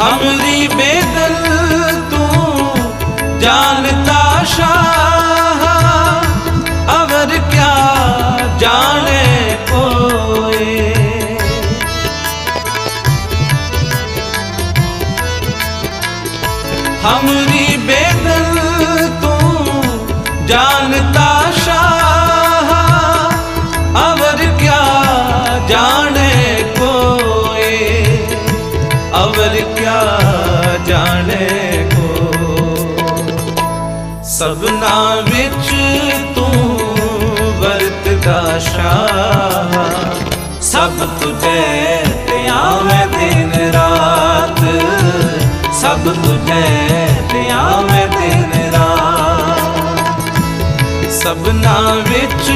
ਹਮਰੀ ਬੇਦਲ ਤੂੰ ਜਾਣਤਾ ਸ਼ਾਹ। ਅਵਰ ਕਿਆ ਜਾਣੇ ਕੋਏ। ਹਮਰੀ ਬੇਦਲ ਤੂੰ ਜਾਣਤਾ ਅਵਰ ਕਿਆ ਜਾਣੇ ਕੋ ਸਭਨਾ ਵਿੱਚ ਤੂੰ ਵਰਤਦਾ ਸ਼ਾਹ ਸਭ ਤੁਝੇ ਤੇ ਆਵੇ ਦਿਨ ਰਾਤ ਸਭ ਤੁਝੇ ਤੇ ਆਵੇ ਦਿਨ ਰਾਤ ਸਭਨਾ ਵਿੱਚ